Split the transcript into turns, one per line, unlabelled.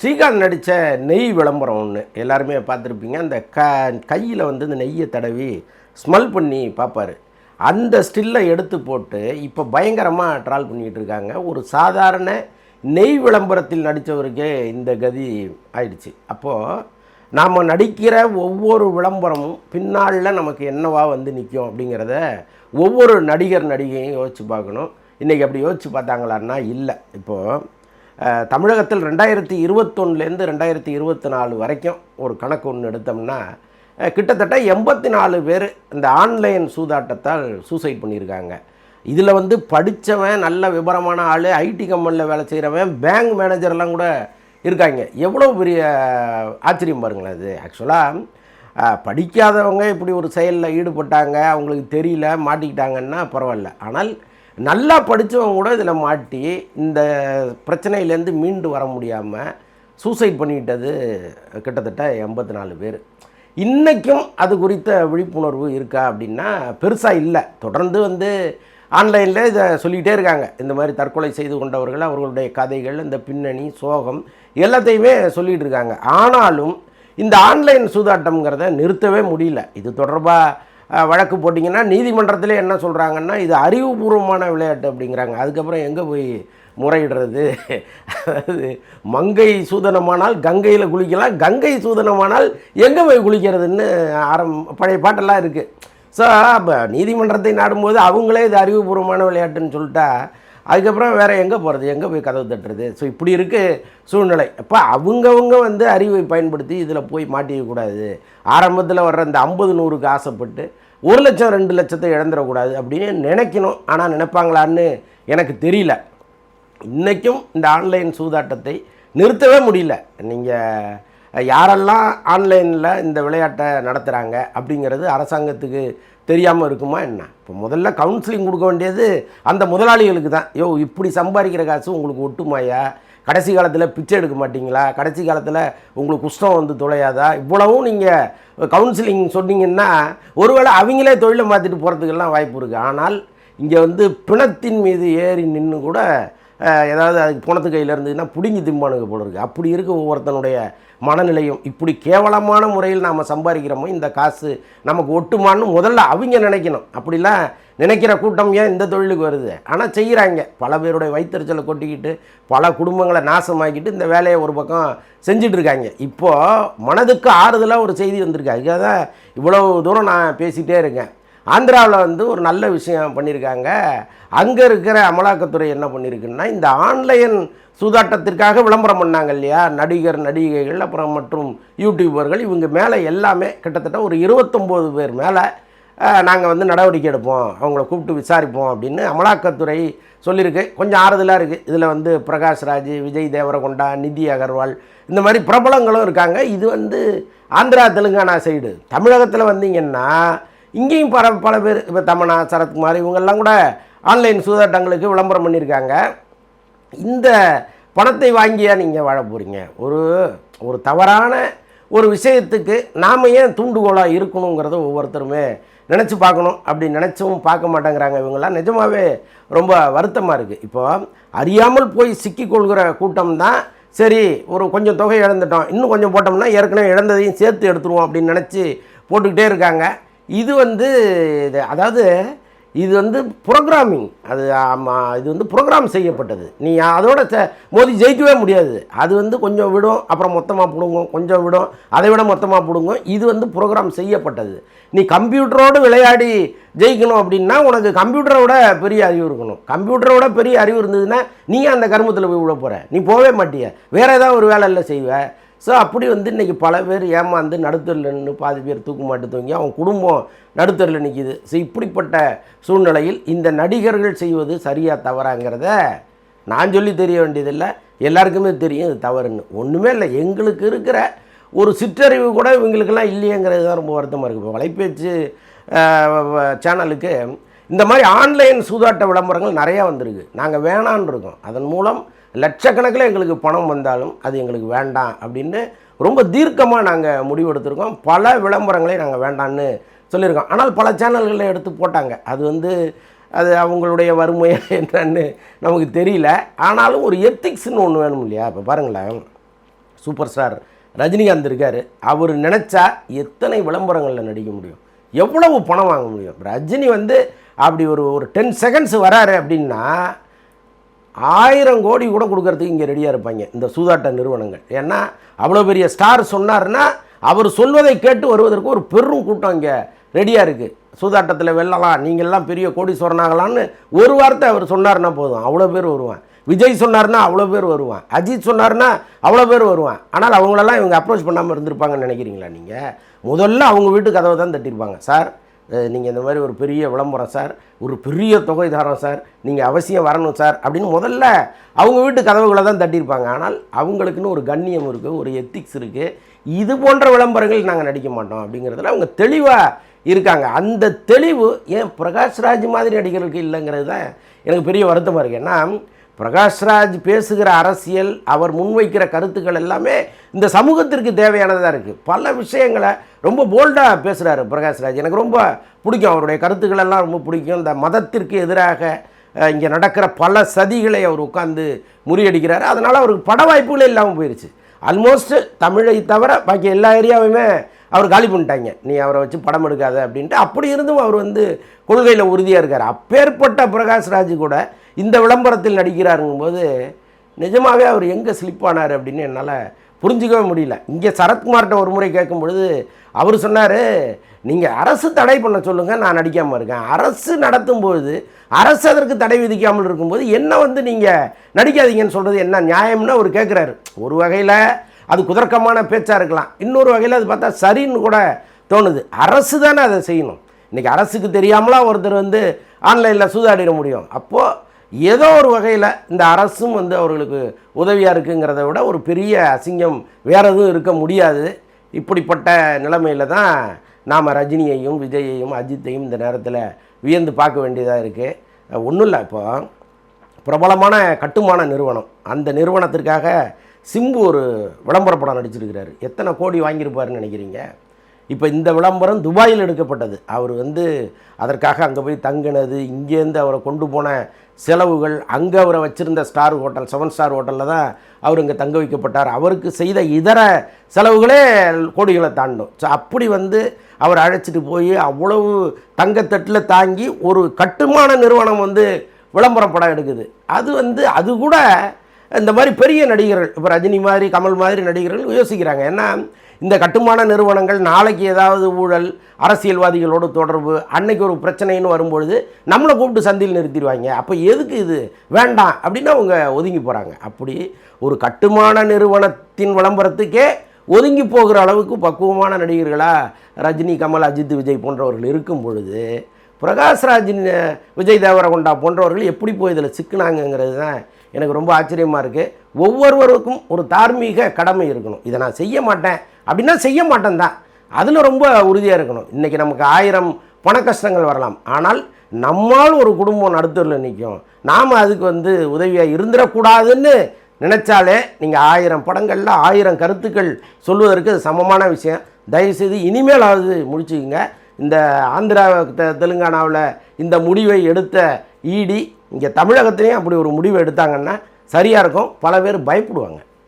ஸ்ரீகாந்த் நடித்த நெய் விளம்பரம் ஒன்று எல்லாருமே பார்த்துருப்பீங்க. அந்த க கையில் வந்து இந்த நெய்யை தடவி ஸ்மெல் பண்ணி பார்ப்பாரு. அந்த ஸ்டில்லை எடுத்து போட்டு இப்போ பயங்கரமாக ட்ரால் பண்ணிகிட்டு இருக்காங்க. ஒரு சாதாரண நெய் விளம்பரத்தில் நடித்தவருக்கே இந்த கதி ஆயிடுச்சு. அப்போது நாம் நடிக்கிற ஒவ்வொரு விளம்பரமும் பின்னாளில் நமக்கு என்னவா வந்து நிற்கும் அப்படிங்கிறத ஒவ்வொரு நடிகர் நடிகையும் யோசித்து பார்க்கணும். இன்றைக்கி அப்படி யோசித்து பார்த்தாங்களான்னா இல்லை. இப்போது தமிழகத்தில் ரெண்டாயிரத்தி இருபத்தொன்னுலேருந்து ரெண்டாயிரத்தி இருபத்தி நாலு வரைக்கும் ஒரு கணக்கு ஒன்று எடுத்தோம்னா கிட்டத்தட்ட எண்பத்தி நாலு பேர் இந்த ஆன்லைன் சூதாட்டத்தால் சூசைட் பண்ணியிருக்காங்க. இதில் வந்து படித்தவன் நல்ல விவரமான ஆள் ஐடி கம்பெனியில் வேலை செய்கிறவன் பேங்க் மேனேஜர்லாம் கூட இருக்காங்க. எவ்வளோ பெரிய ஆச்சரியம் பாருங்களேன் அது. ஆக்சுவலாக படிக்காதவங்க இப்படி ஒரு செயலில் ஈடுபட்டாங்க அவங்களுக்கு தெரியல மாட்டிக்கிட்டாங்கன்னா பரவாயில்ல. ஆனால் நல்லா படித்தவங்க கூட இதில் மாட்டி இந்த பிரச்சனையிலேருந்து மீண்டு வர முடியாமல் சூசைட் பண்ணிக்கிட்டது கிட்டத்தட்ட எண்பத்தி நாலு பேர். இன்றைக்கும் அது குறித்த விழிப்புணர்வு இருக்கா அப்படின்னா பெருசாக இல்லை. தொடர்ந்து வந்து ஆன்லைனில் இதை சொல்லிக்கிட்டே இருக்காங்க. இந்த மாதிரி தற்கொலை செய்து கொண்டவர்கள் அவர்களுடைய கதைகள் இந்த பின்னணி சோகம் எல்லாத்தையுமே சொல்லிகிட்டு இருக்காங்க. ஆனாலும் இந்த ஆன்லைன் சூதாட்டம்ங்கிறத நிறுத்தவே முடியல. இது தொடர்பாக வழக்கு போட்டிங்கன்னா நீதிமன்றத்தில் என்ன சொல்கிறாங்கன்னா இது அறிவுபூர்வமான விளையாட்டு அப்படிங்கிறாங்க. அதுக்கப்புறம் எங்கே போய் முறையிடுறது? அதாவது மங்கை சூதனமானால் கங்கையில் குளிக்கலாம் கங்கை சூதனமானால் எங்கே போய் குளிக்கிறதுன்னு ஆரம் பழைய பாட்டெல்லாம் இருக்குது ஸோ அப்போ நீதிமன்றத்தை நாடும்போது அவங்களே இது அறிவுபூர்வமான விளையாட்டுன்னு சொல்லிட்டா அதுக்கப்புறம் வேறு எங்கே போகிறது எங்கே போய் கதவு தட்டுறது? ஸோ இப்படி இருக்குது சூழ்நிலை. அப்போ அவங்கவுங்க வந்து அறிவை பயன்படுத்தி இதில் போய் மாட்டிக்கக்கூடாது ஆரம்பத்தில் வர்ற இந்த ஐம்பது நூறுக்கு ஆசைப்பட்டு ஒரு லட்சம் ரெண்டு லட்சத்தை இழந்துடக்கூடாது அப்படின்னு நினைக்கணும். ஆனால் நினைப்பாங்களான்னு எனக்கு தெரியல. இன்றைக்கும் இந்த ஆன்லைன் சூதாட்டத்தை நிறுத்தவே முடியல. நீங்கள் யாரெல்லாம் ஆன்லைனில் இந்த விளையாட்டை நடத்துகிறாங்க அப்படிங்கிறது அரசாங்கத்துக்கு தெரியாமல் இருக்குமா என்ன? இப்போ முதல்ல கவுன்சிலிங் கொடுக்க வேண்டியது அந்த முதலாளிகளுக்கு தான். யோ இப்படி சம்பாதிக்கிற காசு உங்களுக்கு ஒட்டுமாயா கடைசி காலத்தில் பிச்சை எடுக்க மாட்டீங்களா? கடைசி காலத்தில் உங்களுக்கு குஷ்டம் வந்து தொலையாதா? இவ்வளவும் நீங்கள் கவுன்சிலிங் சொன்னீங்கன்னா ஒருவேளை அவங்களே தொழிலை மாற்றிட்டு போகிறதுக்கெல்லாம் வாய்ப்பு இருக்குது ஆனால் இங்கே வந்து பிணத்தின் மீது ஏறி நின்று கூட ஏதாவது அதுக்கு பணத்து கையில் இருந்ததுன்னா பிடுங்கி திம்பானுங்க போல இருக்குது அப்படி இருக்க ஒவ்வொருத்தனுடைய மனநிலையும். இப்படி கேவலமான முறையில் நாம் சம்பாதிக்கிறோமோ இந்த காசு நமக்கு ஒட்டுமான்னு முதல்ல அவங்க நினைக்கணும். அப்படிலாம் நினைக்கிற கூட்டம் ஏன் இந்த தொழிலுக்கு வருது? ஆனால் செய்கிறாங்க பல பேருடைய வயிற்றுச்சலை கொட்டிக்கிட்டு பல குடும்பங்களை நாசமாக்கிட்டு இந்த வேலையை ஒரு பக்கம் செஞ்சுட்டு இருக்காங்க இப்போது மனதுக்கு ஆறுதலாக ஒரு செய்தி வந்திருக்கு. அதுக்காக தான் இவ்வளோ தூரம் நான் பேசிகிட்டே இருக்கேன். ஆந்திராவில் வந்து ஒரு நல்ல விஷயம் பண்ணியிருக்காங்க. அங்கே இருக்கிற அமலாக்கத்துறை என்ன பண்ணியிருக்குன்னா இந்த ஆன்லைன் சூதாட்டத்திற்காக விளம்பரம் பண்ணாங்க இல்லையா? நடிகர் நடிகைகள் அப்புறம் மற்றும் யூடியூபர்கள் இவங்க மேலே எல்லாமே கிட்டத்தட்ட ஒரு இருபத்தொம்போது பேர் மேலே நாங்கள் வந்து நடவடிக்கை எடுப்போம் அவங்கள கூப்பிட்டு விசாரிப்போம் அப்படின்னு அமலாக்கத்துறை சொல்லியிருக்கு. கொஞ்சம் ஆறுதலாக இருக்குது இதில் வந்து பிரகாஷ்ராஜ் விஜய் தேவரகொண்டா நிதி அகர்வால் இந்த மாதிரி பிரபலங்களும் இருக்காங்க. இது வந்து ஆந்திரா தெலுங்கானா சைடு தமிழகத்தில் வந்தீங்கன்னா இங்கேயும் பல பல பேர் இப்போ தமனா சரத்குமார் இவங்கெல்லாம் கூட ஆன்லைன் சூதாட்டங்களுக்கு விளம்பரம் பண்ணியிருக்காங்க. இந்த பணத்தை வாங்கியா நீங்கள் வாழ போகிறீங்க ஒரு ஒரு தவறான ஒரு விஷயத்துக்கு நாம் ஏன் தூண்டுகோலாக இருக்கணுங்கிறத ஒவ்வொருத்தருமே நினச்சி பார்க்கணும். அப்படி நினச்சும் பார்க்க மாட்டேங்கிறாங்க இவங்கெல்லாம். நிஜமாகவே ரொம்ப வருத்தமாக இருக்குது இப்போ அறியாமல் போய் சிக்கிக்கொள்கிற கூட்டம் தான் சரி ஒரு கொஞ்சம் தொகை இழந்துட்டோம் இன்னும் கொஞ்சம் போட்டோம்னா ஏற்கனவே இழந்ததையும் சேர்த்து எடுத்துருவோம் அப்படின்னு நினச்சி போட்டுக்கிட்டே இருக்காங்க. இது வந்து இது அதாவது இது வந்து ப்ரோக்ராமிங் அது ஆமாம் இது வந்து ப்ரோக்ராம் செய்யப்பட்டது. நீ அதோட மோதி ஜெயிக்கவே முடியாது. அது வந்து கொஞ்சம் விடும் அப்புறம் மொத்தமாக பிடுங்கும் கொஞ்சம் விடும் அதை விட மொத்தமாக பிடுங்கும். இது வந்து ப்ரோக்ராம் செய்யப்பட்டது. நீ கம்ப்யூட்டரோடு விளையாடி ஜெயிக்கணும் அப்படின்னா உனக்கு கம்ப்யூட்டரை விட பெரிய அறிவு இருக்கணும். கம்ப்யூட்டரை விட பெரிய அறிவு இருந்ததுன்னா நீ அந்த கருமத்தில் போய் விட போகிற நீ போகவே மாட்டிய. வேறு ஏதாவது ஒரு வேலை இல்லை செய்வ. ஸோ அப்படி வந்து இன்றைக்கி பல பேர் ஏமாந்து நடுத்தரில் நின்று பாதி பேர் தூக்கு மாட்டு தூங்கி அவன் குடும்பம் நடுத்தரில் நிற்கிது ஸோ இப்படிப்பட்ட சூழ்நிலையில் இந்த நடிகர்கள் செய்வது சரியாக தவறாங்கிறத நான் சொல்லி தெரிய வேண்டியதில்லை. எல்லாருக்குமே தெரியும் இது தவறுன்னு. ஒன்றுமே இல்லை. எங்களுக்கு இருக்கிற ஒரு சிற்றறிவு கூட இவங்களுக்கெல்லாம் இல்லையேங்கிறது தான் ரொம்ப வருத்தமாக இருக்குது இப்போ வலைபேச்சு சேனலுக்கு இந்த மாதிரி ஆன்லைன் சூதாட்ட விளம்பரங்கள் நிறையா வந்திருக்கு. நாங்கள் வேணான்னு இருக்கோம். அதன் மூலம் லட்சக்கணக்கில் எங்களுக்கு பணம் வந்தாலும் அது எங்களுக்கு வேண்டாம் அப்படின்னு ரொம்ப தீர்க்கமாக நாங்கள் முடிவெடுத்திருக்கோம். பல விளம்பரங்களை நாங்கள் வேண்டான்னு சொல்லியிருக்கோம். ஆனால் பல சேனல்களில் எடுத்து போட்டாங்க. அது வந்து அது அவங்களுடைய வறுமையாக என்னன்னு நமக்கு தெரியல. ஆனாலும் ஒரு எத்திக்ஸ்னு ஒன்று வேணும் இல்லையா? இப்போ பாருங்களேன். சூப்பர் ஸ்டார் ரஜினிகாந்த் இருக்கார். அவர் நினச்சா எத்தனை விளம்பரங்களில் நடிக்க முடியும்? எவ்வளவு பணம் வாங்க முடியும்? ரஜினி வந்து அப்படி ஒரு ஒரு டென் செகண்ட்ஸ் வராரு அப்படின்னா ஆயிரம் கோடி கூட கொடுக்கறதுக்கு இங்கே ரெடியாக இருப்பாங்க இந்த சூதாட்ட நிறுவனங்கள். ஏன்னா அவ்வளோ பெரிய ஸ்டார் சொன்னார்னா அவர் சொல்வதை கேட்டு வருவதற்கு ஒரு பெரும் கூட்டம் இங்கே ரெடியாக இருக்குது சூதாட்டத்தில் வெல்லலாம் நீங்கள்லாம் பெரிய கோடீஸ்வரனாகலான்னு ஒரு வார்த்தை அவர் சொன்னார்னா போதும். அவ்வளோ பேர் வருவான். விஜய் சொன்னார்னா அவ்வளோ பேர் வருவான். அஜித் சொன்னார்னா அவ்வளோ பேர் வருவான். ஆனால் அவங்களெல்லாம் இவங்க அப்ரோச் பண்ணாமல் இருந்திருப்பாங்கன்னு நினைக்கிறீங்களா நீங்கள் முதல்ல அவங்க வீட்டு கதவை தான் தட்டியிருப்பாங்க. சார் நீங்கள் இந்த மாதிரி ஒரு பெரிய விளம்பரம் சார் ஒரு பெரிய தொகை தாரம் சார் நீங்கள் அவசியம் வரணும் சார் அப்படின்னு முதல்ல அவங்க வீட்டு கதவுகளை தான் தட்டியிருப்பாங்க. ஆனால் அவங்களுக்குன்னு ஒரு கண்ணியம் இருக்குது ஒரு எத்திக்ஸ் இருக்குது இது போன்ற விளம்பரங்கள் நாங்கள் நடிக்க மாட்டோம் அப்படிங்கிறதுல அவங்க தெளிவாக இருக்காங்க. அந்த தெளிவு ஏன் பிரகாஷ்ராஜ் மாதிரி நடிகர்களுக்கு இல்லைங்கிறது தான் எனக்கு பெரிய வருத்தமாக இருக்குது ஏன்னா பிரகாஷ்ராஜ் பேசுகிற அரசியல் அவர் முன்வைக்கிற கருத்துக்கள் எல்லாமே இந்த சமூகத்திற்கு தேவையானதாக இருக்குது பல விஷயங்களை ரொம்ப போல்டாக பேசுகிறாரு பிரகாஷ்ராஜ். எனக்கு ரொம்ப பிடிக்கும். அவருடைய கருத்துக்கள் எல்லாம் ரொம்ப பிடிக்கும். இந்த மதத்திற்கு எதிராக இங்கே நடக்கிற பல சதிகளை அவர் உட்காந்து முறியடிக்கிறார். அதனால் அவருக்கு பட வாய்ப்புகளே இல்லாமல் போயிடுச்சு ஆல்மோஸ்ட் தமிழை தவிர பாக்கி எல்லா ஏரியாவுமே அவர் காலி பண்ணிட்டாங்க. நீ அவரை வச்சு படம் எடுக்காத அப்படின்ட்டு. அப்படி இருந்தும் அவர் வந்து கொள்கையில் உறுதியாக இருக்கார். அப்பேற்பட்ட பிரகாஷ்ராஜ் கூட இந்த விளம்பரத்தில் நடிக்கிறாருங்கும்போது நிஜமாகவே அவர் எங்கே ஸ்லிப் ஆனார்? அப்படின்னு என்னால் புரிஞ்சுக்கவே முடியல. இங்கே சரத்குமார்கிட்ட ஒரு முறை கேட்கும் பொழுது அவர் சொன்னார் நீங்கள் அரசு தடை பண்ண சொல்லுங்கள் நான் நடிக்காமல் இருக்கேன். அரசு நடத்தும்போது அரசு அதற்கு தடை விதிக்காமல் இருக்கும்போது என்ன வந்து நீங்கள் நடிக்காதீங்கன்னு சொல்கிறது என்ன நியாயம்னு அவர் கேட்குறாரு. ஒரு வகையில் அது குதர்க்கமான பேச்சாக இருக்கலாம். இன்னொரு வகையில் அது பார்த்தா சரின்னு கூட தோணுது. அரசு தானே அதை செய்யணும். இன்றைக்கி அரசுக்கு தெரியாமலாம் ஒருத்தர் வந்து ஆன்லைனில் சூதாடிட முடியும். அப்போது ஏதோ ஒரு வகையில் இந்த அரசும் வந்து அவர்களுக்கு உதவியாக இருக்குங்கிறத விட ஒரு பெரிய அசிங்கம் வேறு எதுவும் இருக்க முடியாது. இப்படிப்பட்ட நிலைமையில் தான் நாம் ரஜினியையும் விஜயையும் அஜித்தையும் இந்த நேரத்தில் வியந்து பார்க்க வேண்டியதாக இருக்குது ஒன்றும் இல்லை இப்போ. பிரபலமான கட்டுமான நிறுவனம். அந்த நிறுவனத்திற்காக சிம்பு ஒரு விளம்பர படம் நடிச்சிருக்கிறாரு. எத்தனை கோடி வாங்கியிருப்பாருன்னு நினைக்கிறீங்க? இப்போ இந்த விளம்பரம் துபாயில் எடுக்கப்பட்டது. அவர் வந்து அதற்காக அங்கே போய் தங்கினது இங்கேருந்து அவரை கொண்டு போன செலவுகள் அங்கே அவரை வச்சுருந்த ஸ்டார் ஹோட்டல் செவன் ஸ்டார் ஹோட்டலில் தான் அவர் இங்கே தங்க வைக்கப்பட்டார். அவருக்கு செய்த இதர செலவுகளே கோடிகளை தாண்டும். ஸோ அப்படி வந்து அவர் அழைச்சிட்டு போய் அவ்வளவு தங்கத்தட்டில் தாங்கி ஒரு கட்டுமான நிறுவனம் வந்து விளம்பரம் படம் எடுக்குது. அது வந்து அது கூட இந்த மாதிரி பெரிய நடிகர்கள் இப்போ ரஜினி மாதிரி கமல் மாதிரி நடிகர்கள் யோசிக்கிறாங்க. ஏன்னா இந்த கட்டுமான நிறுவனங்கள் நாளைக்கு ஏதாவது ஊழல் அரசியல்வாதிகளோடு தொடர்பு அன்னைக்கு ஒரு பிரச்சனைன்னு வரும்பொழுது நம்மளை கூப்பிட்டு சந்தையில் நிறுத்திடுவாங்க. அப்போ எதுக்கு இது? வேண்டாம் அப்படின்னு அவங்க ஒதுங்கி போகிறாங்க அப்படி ஒரு கட்டுமான நிறுவனத்தின் விளம்பரத்துக்கே ஒதுங்கி போகிற அளவுக்கு பக்குவமான நடிகர்களாக ரஜினி கமல் அஜித் விஜய் போன்றவர்கள் இருக்கும் பொழுது பிரகாஷ்ராஜ் விஜய் தேவரகொண்டா போன்றவர்கள் எப்படி போய் இதில் சிக்கினாங்கங்கிறது தான் எனக்கு ரொம்ப ஆச்சரியமாக இருக்குது ஒவ்வொருவருக்கும் ஒரு தார்மீக கடமை இருக்கணும். இதை நான் செய்ய மாட்டேன். அப்படின்னா செய்ய மாட்டேன் தான் அதில் ரொம்ப உறுதியாக இருக்கணும். இன்றைக்கி நமக்கு ஆயிரம் பண கஷ்டங்கள் வரலாம். ஆனால் நம்மால் ஒரு குடும்பம் நடுத்தரில் நிற்கும் நாம் அதுக்கு வந்து உதவியாக இருந்துடக்கூடாதுன்னு நினச்சாலே நீங்கள் ஆயிரம் படங்களில் ஆயிரம் கருத்துக்கள் சொல்வதற்கு அது சமமான விஷயம். தயவுசெய்து இனிமேலாவது முடிச்சுக்கங்க. இந்த ஆந்திரா தெலுங்கானாவில் இந்த முடிவை எடுத்த இடி இங்கே தமிழகத்துலேயும் அப்படி ஒரு முடிவை எடுத்தாங்கன்னா சரியாக இருக்கும். பல பேர் பயப்படுவாங்க.